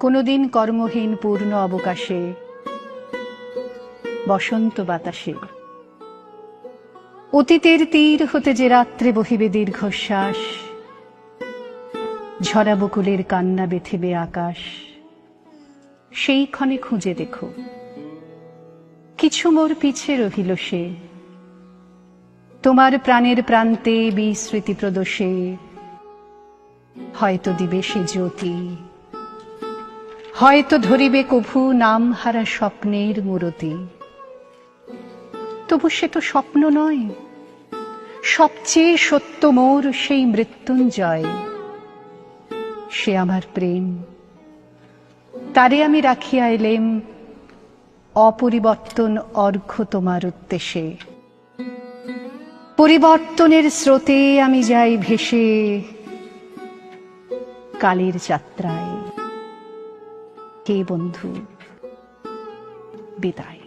কোনোদিন কর্মহীন পূর্ণ অবকাশে, বসন্ত বাতাসে। অতীতের তীর হতে যে রাত্রে বহিবে দীর্ঘশ্বাস, ঝরা বকুলের কান্না বেথিবে আকাশ। সেই ক্ষণে খুঁজে দেখো, কিছু মোর পিছে রহিল সে। তোমার প্রাণের প্রান্তে বিস্মৃতি প্রদোষে হয়তো দিবে সে জ্যোতি। হয়তো ধরিবে কভু নাম হারা স্বপ্নের মূরতি। তবু সে তো স্বপ্ন নয়। সবচেয়ে সত্য মোর সেই মৃত্যুঞ্জয়। সে আমার প্রেম। তারে আমি রাখিয়া এলেম। অপরিবর্তন অর্ঘ্য তোমার উদ্দেশ্যে। পরিবর্তনের স্রোতে আমি যাই ভেসে কালের যাত্রায়। হে বন্ধু? বিদায়।